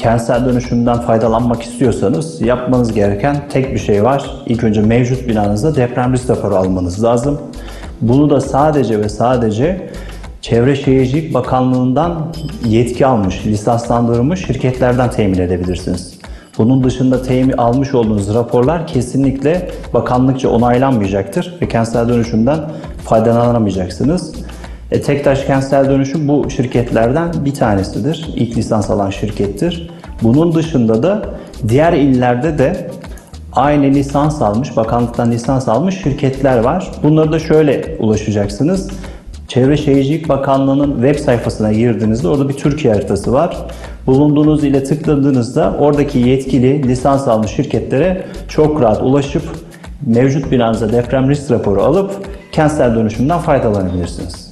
kentsel dönüşümden faydalanmak istiyorsanız yapmanız gereken tek bir şey var. İlk önce mevcut binanızda deprem risk raporu almanız lazım. Bunu da sadece ve sadece Çevre Şehircilik Bakanlığı'ndan yetki almış, lisanslandırılmış şirketlerden temin edebilirsiniz. Bunun dışında temin almış olduğunuz raporlar kesinlikle bakanlıkça onaylanmayacaktır ve kentsel dönüşümden faydalanamayacaksınız. E, Tektaş Kentsel Dönüşüm bu şirketlerden bir tanesidir. İlk lisans alan şirkettir. Bunun dışında da diğer illerde de aynı lisans almış, bakanlıktan lisans almış şirketler var. Bunları da şöyle ulaşacaksınız. Çevre Şehircilik Bakanlığı'nın web sayfasına girdiğinizde orada bir Türkiye haritası var. Bulunduğunuz ile tıkladığınızda oradaki yetkili lisans almış şirketlere çok rahat ulaşıp mevcut binanıza deprem risk raporu alıp kentsel dönüşümden faydalanabilirsiniz.